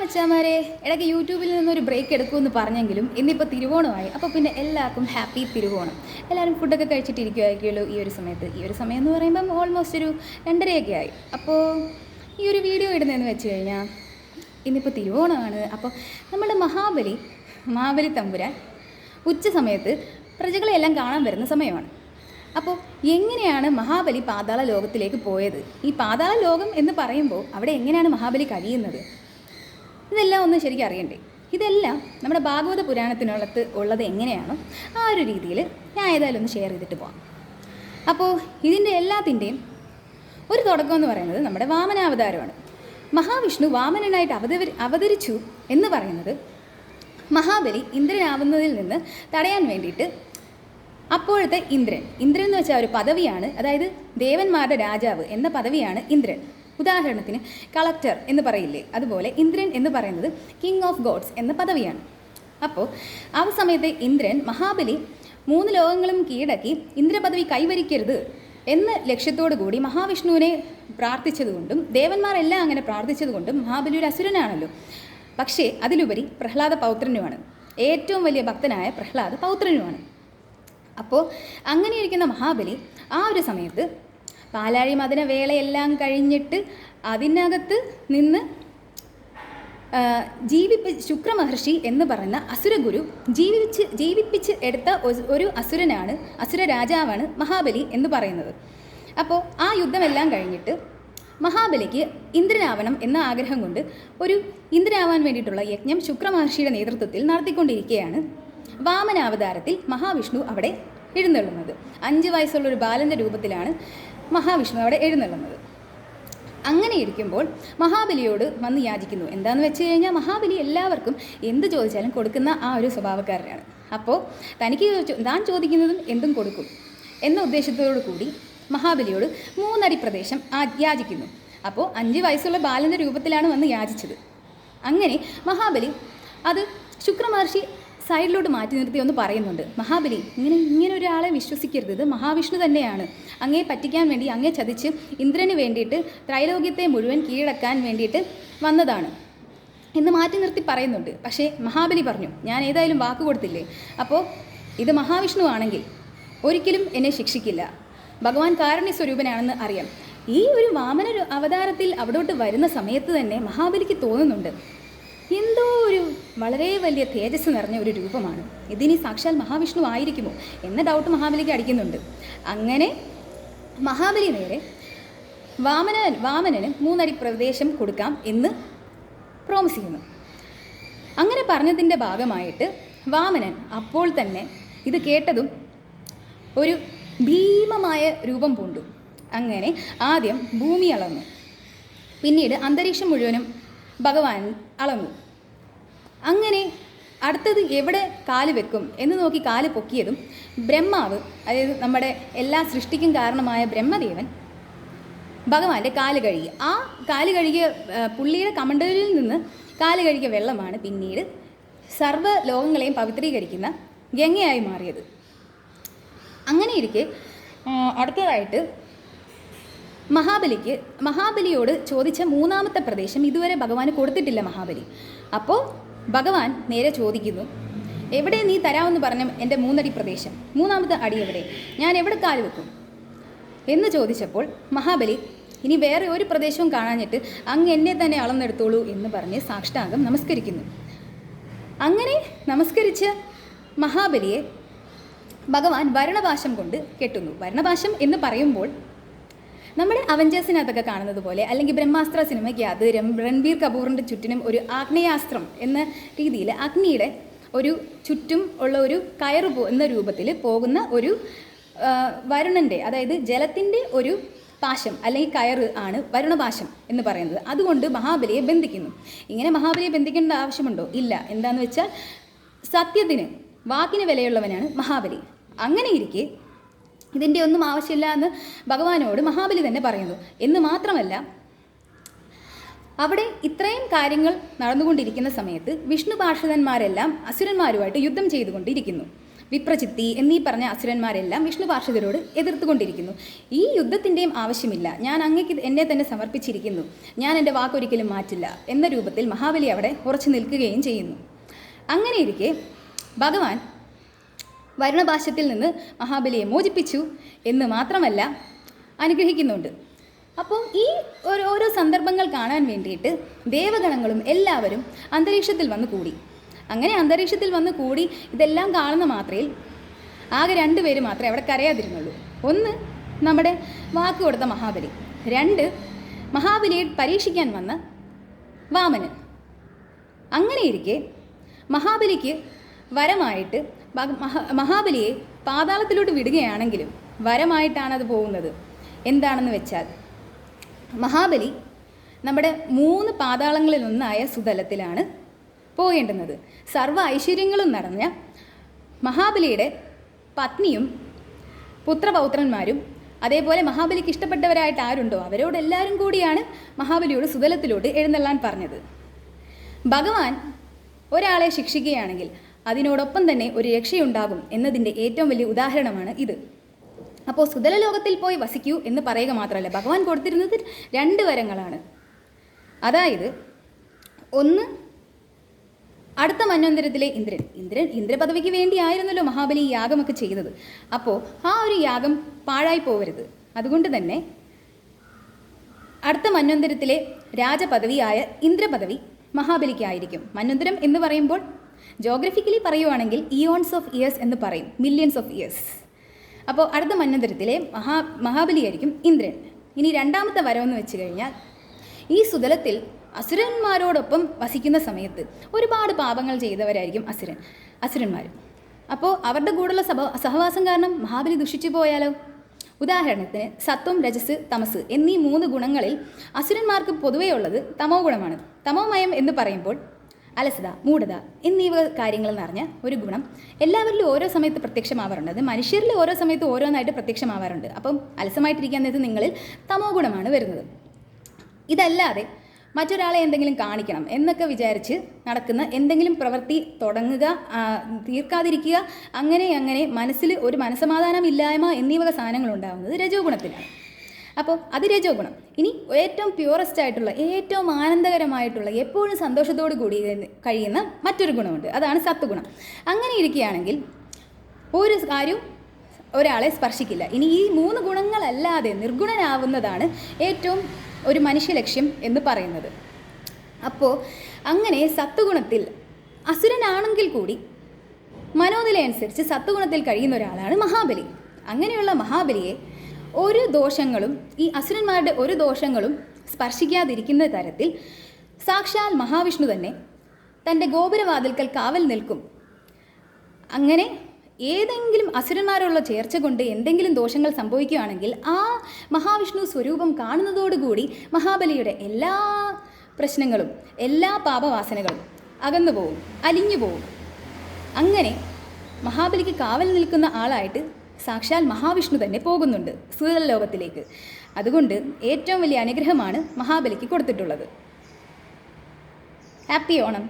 മച്ചാമാരെ ഇടയ്ക്ക് യൂട്യൂബിൽ നിന്നൊരു ബ്രേക്ക് എടുക്കുമെന്ന് പറഞ്ഞെങ്കിലും ഇന്നിപ്പോൾ തിരുവോണമായി. അപ്പോൾ പിന്നെ എല്ലാവർക്കും ഹാപ്പി തിരുവോണം. എല്ലാവരും ഫുഡൊക്കെ കഴിച്ചിട്ടിരിക്കുമായിരിക്കുമല്ലോ ഈ ഒരു സമയത്ത്. ഈ ഒരു സമയം എന്ന് പറയുമ്പം ഓൾമോസ്റ്റ് ഒരു രണ്ടരയൊക്കെ ആയി. അപ്പോൾ ഈ ഒരു വീഡിയോ ഇടുന്നതെന്ന് വെച്ച് കഴിഞ്ഞാൽ ഇന്നിപ്പോൾ തിരുവോണമാണ്. അപ്പോൾ നമ്മുടെ മഹാബലി മഹാബലി തമ്പുരാൻ ഉച്ച സമയത്ത് പ്രജകളെല്ലാം കാണാൻ വരുന്ന സമയമാണ്. അപ്പോൾ എങ്ങനെയാണ് മഹാബലി പാതാള ലോകത്തിലേക്ക് പോയത്? ഈ പാതാള ലോകം എന്ന് പറയുമ്പോൾ അവിടെ എങ്ങനെയാണ് മഹാബലി കഴിയുന്നത്? ഇതെല്ലാം ഒന്ന് ശരിക്കും അറിയണ്ടേ? ഇതെല്ലാം നമ്മുടെ ഭാഗവത പുരാണത്തിനുള്ളത് ഉള്ളത് എങ്ങനെയാണോ ആ ഒരു രീതിയിൽ ഞാൻ ഏതായാലും ഒന്ന് ഷെയർ ചെയ്തിട്ട് പോകാം അപ്പോൾ ഇതിന്റെ എല്ലാത്തിന്റെയും ഒരു തുടക്കം എന്ന് പറയുന്നത് നമ്മുടെ വാമനാവതാരമാണ്. മഹാവിഷ്ണു വാമനനായിട്ട് അവതരി അവതരിച്ചു എന്ന് പറയുന്നത് മഹാബലി ഇന്ദ്രനാവുന്നതിൽ നിന്ന് തടയാൻ വേണ്ടിയിട്ട് അപ്പോഴത്തെ ഇന്ദ്രൻ. ഇന്ദ്രൻ എന്ന് വെച്ചാൽ ഒരു പദവിയാണ്. അതായത് ദേവന്മാരുടെ രാജാവ് എന്ന പദവിയാണ് ഇന്ദ്രൻ. ഉദാഹരണത്തിന് കളക്ടർ എന്ന് പറയില്ലേ? അതുപോലെ ഇന്ദ്രൻ എന്ന് പറയുന്നത് കിങ് ഓഫ് ഗോഡ്സ് എന്ന പദവിയാണ്. അപ്പോൾ ആ സമയത്ത് ഇന്ദ്രൻ മഹാബലി മൂന്ന് ലോകങ്ങളും കീഴടക്കി ഇന്ദ്രപദവി കൈവരിക്കരുത് എന്ന ലക്ഷ്യത്തോടു കൂടി മഹാവിഷ്ണുവിനെ പ്രാർത്ഥിച്ചതുകൊണ്ടും ദേവന്മാരെല്ലാം അങ്ങനെ പ്രാർത്ഥിച്ചതുകൊണ്ടും മഹാബലി ഒരു അസുരനാണല്ലോ. പക്ഷേ അതിലുപരി പ്രഹ്ലാദ പൗത്രനുമാണ്. ഏറ്റവും വലിയ ഭക്തനായ പ്രഹ്ലാദ പൗത്രനുമാണ്. അപ്പോൾ അങ്ങനെയിരിക്കുന്ന മഹാബലി ആ ഒരു സമയത്ത് പാലാഴി മദന വേളയെല്ലാം കഴിഞ്ഞിട്ട് അതിനകത്ത് നിന്ന് ജീവിപ്പ് ശുക്രമഹർഷി എന്ന് പറയുന്ന അസുരഗുരു ജീവിച്ച് ജീവിപ്പിച്ച് എടുത്ത ഒരു അസുരനാണ് അസുര രാജാവാണ് മഹാബലി എന്ന് പറയുന്നത്. അപ്പോൾ ആ യുദ്ധമെല്ലാം കഴിഞ്ഞിട്ട് മഹാബലിക്ക് ഇന്ദ്രനാവണം എന്ന ആഗ്രഹം കൊണ്ട് ഒരു ഇന്ദ്രനാവാൻ വേണ്ടിയിട്ടുള്ള യജ്ഞം ശുക്രമഹർഷിയുടെ നേതൃത്വത്തിൽ നടത്തിക്കൊണ്ടിരിക്കുകയാണ് വാമനാവതാരത്തിൽ മഹാവിഷ്ണു അവിടെ എഴുന്നള്ളുന്നത്. അഞ്ച് വയസ്സുള്ള ഒരു ബാലന്റെ രൂപത്തിലാണ് മഹാവിഷ്ണു അവിടെ എഴുന്നള്ളുന്നത്. അങ്ങനെ ഇരിക്കുമ്പോൾ മഹാബലിയോട് വന്ന് യാചിക്കുന്നു. എന്താണെന്ന് വെച്ച് കഴിഞ്ഞാൽ മഹാബലി എല്ലാവർക്കും എന്ത് ചോദിച്ചാലും കൊടുക്കുന്ന ആ ഒരു സ്വഭാവക്കാരനാണ്. അപ്പോൾ തനിക്ക് താൻ ചോദിക്കുന്നതും എന്തും കൊടുക്കും? എന്ന ഉദ്ദേശത്തോടു കൂടി മഹാബലിയോട് മൂന്നടി പ്രദേശം യാചിക്കുന്നു. അപ്പോൾ അഞ്ച് വയസ്സുള്ള ബാലന്റെ രൂപത്തിലാണ് വന്ന് യാചിച്ചത്. അങ്ങനെ മഹാബലി അത് ശുക്രമഹർഷി സൈഡിലോട്ട് മാറ്റി നിർത്തി ഒന്ന് പറയുന്നുണ്ട്. മഹാബലി ഇങ്ങനെ ഇങ്ങനെ ഒരാളെ വിശ്വസിക്കരുത്. ഇത് മഹാവിഷ്ണു തന്നെയാണ്. അങ്ങേ പറ്റിക്കാൻ വേണ്ടി അങ്ങേ ചതിച്ച് ഇന്ദ്രന് വേണ്ടിയിട്ട് ത്രൈലോക്യത്തെ മുഴുവൻ കീഴടക്കാൻ വേണ്ടിയിട്ട് വന്നതാണ്. എന്ന് മാറ്റി നിർത്തി പറയുന്നുണ്ട്. പക്ഷേ മഹാബലി പറഞ്ഞു ഞാൻ ഏതായാലും വാക്ക് കൊടുത്തില്ലേ? അപ്പോൾ ഇത് മഹാവിഷ്ണു ആണെങ്കിൽ ഒരിക്കലും എന്നെ ശിക്ഷിക്കില്ല. ഭഗവാൻ കാരുണ്യ സ്വരൂപനാണെന്ന് അറിയാം. ഈ ഒരു വാമന അവതാരത്തിൽ അവിടോട്ട് വരുന്ന സമയത്ത് തന്നെ മഹാബലിക്ക് തോന്നുന്നുണ്ട് എന്തോ ഒരു വളരെ വലിയ തേജസ് നിറഞ്ഞ ഒരു രൂപമാണ്. ഇതിനി സാക്ഷാൽ മഹാവിഷ്ണു ആയിരിക്കുമോ എന്ന ഡൗട്ട് മഹാബലിക്ക് അടിക്കുന്നുണ്ട്. അങ്ങനെ മഹാബലി നേരെ വാമന വാമനന് മൂന്നടി പ്രദേശം കൊടുക്കാം എന്ന് പ്രോമിസ് ചെയ്യുന്നു. അങ്ങനെ പറഞ്ഞതിന്റെ ഭാഗമായിട്ട് വാമനൻ അപ്പോൾ തന്നെ ഇത് കേട്ടതും ഒരു ഭീമമായ രൂപം പൂണ്ടു. അങ്ങനെ ആദ്യം ഭൂമി അളന്നു. പിന്നീട് അന്തരീക്ഷം മുഴുവനും ഭഗവാൻ അളന്നു. അങ്ങനെ അടുത്തത് എവിടെ കാൽ വെക്കും എന്ന് നോക്കി കാൽ പൊക്കിയതും ബ്രഹ്മാവ് അതായത് നമ്മുടെ എല്ലാ സൃഷ്ടിക്കും കാരണമായ ബ്രഹ്മദേവൻ ഭഗവാന്റെ കാൽ കഴുകി. ആ കാൽ കഴുകിയ പുള്ളിയുടെ കമണ്ടലിൽ നിന്ന് കാൽ കഴുകിയ വെള്ളമാണ് പിന്നീട് സർവ ലോകങ്ങളെയും പവിത്രീകരിക്കുന്ന ഗംഗയായി മാറിയത്. അങ്ങനെ ഇരിക്കെ അടുത്തതായിട്ട് മഹാബലിക്ക് മഹാബലിയോട് ചോദിച്ച മൂന്നാമത്തെ പ്രദേശം ഇതുവരെ ഭഗവാന് കൊടുത്തിട്ടില്ല മഹാബലി. അപ്പോൾ ഭഗവാൻ നേരെ ചോദിക്കുന്നു എവിടെ നീ തരാമെന്ന് പറഞ്ഞ എന്റെ മൂന്നടി പ്രദേശം? മൂന്നാമത്തെ അടി എവിടെ? ഞാൻ എവിടെ കാൽ വെക്കും? എന്ന് ചോദിച്ചപ്പോൾ മഹാബലി ഇനി വേറെ ഒരു പ്രദേശവും കാണാഞ്ഞിട്ട് അങ്ങ് എന്നെ തന്നെ അളന്നെടുത്തോളൂ എന്ന് പറഞ്ഞ് സാഷ്ടാംഗം നമസ്കരിക്കുന്നു. അങ്ങനെ നമസ്കരിച്ച മഹാബലിയെ ഭഗവാൻ വരണപാശം കൊണ്ട് കെട്ടുന്നു. വരണപാശം എന്ന് പറയുമ്പോൾ നമ്മുടെ അവഞ്ചേഴ്സിനകത്തൊക്കെ കാണുന്നത് പോലെ അല്ലെങ്കിൽ ബ്രഹ്മാസ്ത്ര സിനിമയ്ക്ക് അത് രൺബീർ കപൂറിന്റെ ചുറ്റിനും ഒരു ആഗ്നേയാസ്ത്രം എന്ന രീതിയിൽ അഗ്നിയുടെ ഒരു ചുറ്റും ഉള്ള ഒരു കയറ് എന്ന രൂപത്തിൽ പോകുന്ന ഒരു വരുണന്റെ അതായത് ജലത്തിന്റെ ഒരു പാശം അല്ലെങ്കിൽ കയറ് ആണ് വരുണപാശം എന്ന് പറയുന്നത്. അതുകൊണ്ട് മഹാബലിയെ ബന്ധിക്കുന്നു. ഇങ്ങനെ മഹാബലിയെ ബന്ധിക്കേണ്ട ആവശ്യമുണ്ടോ? ഇല്ല. എന്താണെന്ന് വെച്ചാൽ സത്യത്തിന് വാക്കിന് വിലയുള്ളവനാണ് മഹാബലി. അങ്ങനെ ഇരിക്കെ ഇതിന്റെ ഒന്നും ആവശ്യമില്ല എന്ന് ഭഗവാനോട് മഹാബലി തന്നെ പറയുന്നു. എന്ന് മാത്രമല്ല അവിടെ ഇത്രയും കാര്യങ്ങൾ നടന്നുകൊണ്ടിരിക്കുന്ന സമയത്ത് വിഷ്ണു പാർഷിതന്മാരെല്ലാം അസുരന്മാരുമായിട്ട് യുദ്ധം ചെയ്തുകൊണ്ടിരിക്കുന്നു. വിപ്രചിത്തി എന്നീ പറഞ്ഞ അസുരന്മാരെല്ലാം വിഷ്ണു പാർഷിതരോട് എതിർത്തുകൊണ്ടിരിക്കുന്നു. ഈ യുദ്ധത്തിന്റെയും ആവശ്യമില്ല. ഞാൻ അങ്ങേക്ക് എന്നെ തന്നെ സമർപ്പിച്ചിരിക്കുന്നു. ഞാൻ എന്റെ വാക്കൊരിക്കലും മാറ്റില്ല എന്ന രൂപത്തിൽ മഹാബലി അവിടെ ഉറച്ചു നിൽക്കുകയും ചെയ്യുന്നു. അങ്ങനെയിരിക്കെ ഭഗവാൻ വരുണഭാഷ്യത്തിൽ നിന്ന് മഹാബലിയെ മോചിപ്പിച്ചു എന്ന് മാത്രമല്ല അനുഗ്രഹിക്കുന്നുണ്ട്. അപ്പോൾ ഈ ഓരോ ഓരോ സന്ദർഭങ്ങൾ കാണാൻ വേണ്ടിയിട്ട് ദേവഗണങ്ങളും എല്ലാവരും അന്തരീക്ഷത്തിൽ വന്ന് കൂടി. അങ്ങനെ അന്തരീക്ഷത്തിൽ വന്ന് കൂടി ഇതെല്ലാം കാണുന്ന മാത്രയിൽ ആകെ രണ്ട് പേര് മാത്രമേ അവിടെ കരയാതിരുന്നുള്ളൂ. ഒന്ന് നമ്മുടെ വാക്ക് കൊടുത്ത മഹാബലി. രണ്ട് മഹാബലിയെ പരീക്ഷിക്കാൻ വന്ന വാമനൻ. അങ്ങനെയിരിക്കെ മഹാബലിക്ക് വരമായിട്ട് മഹാബലിയെ പാതാളത്തിലോട്ട് വിടുകയാണെങ്കിലും വരമായിട്ടാണ് അത് പോകുന്നത്. എന്താണെന്ന് വെച്ചാൽ മഹാബലി നമ്മുടെ മൂന്ന് പാതാളങ്ങളിൽ ഒന്നായ സുതലത്തിലാണ് പോകേണ്ടുന്നത് സർവ ഐശ്വര്യങ്ങളും നിറഞ്ഞ മഹാബലിയുടെ പത്നിയും പുത്രപൗത്രന്മാരും അതേപോലെ മഹാബലിക്ക് ഇഷ്ടപ്പെട്ടവരായിട്ട് ആരുണ്ടോ? അവരോടെല്ലാവരും കൂടിയാണ് മഹാബലിയോട് സുതലത്തിലോട്ട് എഴുന്നള്ളാൻ പറഞ്ഞത്. ഭഗവാൻ ഒരാളെ ശിക്ഷിക്കുകയാണെങ്കിൽ അതിനോടൊപ്പം തന്നെ ഒരു രക്ഷയുണ്ടാകും എന്നതിന്റെ ഏറ്റവും വലിയ ഉദാഹരണമാണ് ഇത്. അപ്പോൾ സുതല ലോകത്തിൽ പോയി വസിക്കൂ എന്ന് പറയുക മാത്രമല്ല ഭഗവാൻ കൊടുത്തിരുന്നത് രണ്ട് വരങ്ങളാണ്. അതായത് ഒന്ന് അടുത്ത മന്വന്തരത്തിലെ ഇന്ദ്രൻ. ഇന്ദ്രൻ ഇന്ദ്രപദവിക്ക് വേണ്ടിയായിരുന്നല്ലോ മഹാബലി യാഗമൊക്കെ ചെയ്തത്. അപ്പോൾ ആ ഒരു യാഗം പാഴായി പോകരുത്. അതുകൊണ്ട് തന്നെ അടുത്ത മന്വന്തരത്തിലെ രാജപദവിയായ ഇന്ദ്രപദവി മഹാബലിക്കായിരിക്കും. മന്വന്തരം എന്ന് പറയുമ്പോൾ ജോഗ്രഫിക്കലി പറയുവാണെങ്കിൽ ഇയോൺസ് ഓഫ് ഇയേഴ്സ് എന്ന് പറയും. മില്യൺസ് ഓഫ് ഇയേഴ്സ് അപ്പോൾ അടുത്ത മന്നന്തരത്തിലെ മഹാ മഹാബലിയായിരിക്കും ഇന്ദ്രൻ. ഇനി രണ്ടാമത്തെ വരമെന്ന് വെച്ച് കഴിഞ്ഞാൽ ഈ സുതലത്തിൽ അസുരന്മാരോടൊപ്പം വസിക്കുന്ന സമയത്ത് ഒരുപാട് പാപങ്ങൾ ചെയ്തവരായിരിക്കും അസുരൻ അസുരന്മാർ അപ്പോൾ അവരുടെ കൂടെയുള്ള സഭ സഹവാസം കാരണം മഹാബലി ദുഷിച്ചു പോയാലോ? ഉദാഹരണത്തിന് സത്വം രജസ് തമസ് എന്നീ മൂന്ന് ഗുണങ്ങളിൽ അസുരന്മാർക്ക് പൊതുവെയുള്ളത് തമോ ഗുണമാണ്. തമോമയം എന്ന് പറയുമ്പോൾ അലസത മൂഢത എന്നീ കാര്യങ്ങൾ നിറഞ്ഞ ഒരു ഗുണം എല്ലാവരിലും ഓരോ സമയത്ത് പ്രത്യക്ഷമാവാറുണ്ട്. അത് മനുഷ്യരിൽ ഓരോ സമയത്ത് ഓരോന്നായിട്ട് പ്രത്യക്ഷമാവാറുണ്ട്. അപ്പം അലസമായിട്ടിരിക്കാൻ നേരത്ത് നിങ്ങളിൽ തമോ ഗുണമാണ് വരുന്നത്. ഇതല്ലാതെ മറ്റൊരാളെ എന്തെങ്കിലും കാണിക്കണം എന്നൊക്കെ വിചാരിച്ച് നടക്കുന്ന എന്തെങ്കിലും പ്രവൃത്തി തുടങ്ങുക തീർക്കാതിരിക്കുക അങ്ങനെ അങ്ങനെ മനസ്സിൽ ഒരു മനസ്സമാധാനം ഇല്ലായ്മ എന്നീ വക സാധനങ്ങൾ ഉണ്ടാകുന്നത് രജോ ഗുണത്തിലാണ് അപ്പോൾ അത് രജോ ഗുണം. ഇനി ഏറ്റവും പ്യുവറസ്റ്റ് ആയിട്ടുള്ള ഏറ്റവും ആനന്ദകരമായിട്ടുള്ള എപ്പോഴും സന്തോഷത്തോടു കൂടി കഴിയുന്ന മറ്റൊരു ഗുണമുണ്ട്. അതാണ് സത്വഗുണം അങ്ങനെ ഇരിക്കുകയാണെങ്കിൽ ഒരു കാര്യവും ഒരാളെ സ്പർശിക്കില്ല. ഇനി ഈ മൂന്ന് ഗുണങ്ങളല്ലാതെ നിർഗുണനാവുന്നതാണ് ഏറ്റവും ഒരു മനുഷ്യ ലക്ഷ്യം എന്ന് പറയുന്നത്. അപ്പോൾ അങ്ങനെ സത്വഗുണത്തിൽ അസുരനാണെങ്കിൽ കൂടി മനോനില അനുസരിച്ച് സത്വഗുണത്തിൽ കഴിയുന്ന ഒരാളാണ് മഹാബലി. അങ്ങനെയുള്ള മഹാബലിയെ ഒരു ദോഷങ്ങളും ഈ അസുരന്മാരുടെ ഒരു ദോഷങ്ങളും സ്പർശിക്കാതിരിക്കുന്ന തരത്തിൽ സാക്ഷാൽ മഹാവിഷ്ണു തന്നെ തന്റെ ഗോപുരവാതിൽക്കൽ കാവൽ നിൽക്കും. അങ്ങനെ ഏതെങ്കിലും അസുരന്മാരുള്ള ചേർച്ച കൊണ്ട് എന്തെങ്കിലും ദോഷങ്ങൾ സംഭവിക്കുകയാണെങ്കിൽ ആ മഹാവിഷ്ണു സ്വരൂപം കാണുന്നതോടുകൂടി മഹാബലിയുടെ എല്ലാ പ്രശ്നങ്ങളും എല്ലാ പാപവാസനകളും അകന്നു പോവും അലിഞ്ഞു പോവും അങ്ങനെ മഹാബലിക്ക് കാവൽ നിൽക്കുന്ന ആളായിട്ട് സാക്ഷാൽ മഹാവിഷ്ണു തന്നെ പോകുന്നുണ്ട് സുഹൃലോകത്തിലേക്ക് അതുകൊണ്ട് ഏറ്റവും വലിയ അനുഗ്രഹമാണ് മഹാബലിക്ക് കൊടുത്തിട്ടുള്ളത്. ഹാപ്പി ഓണം.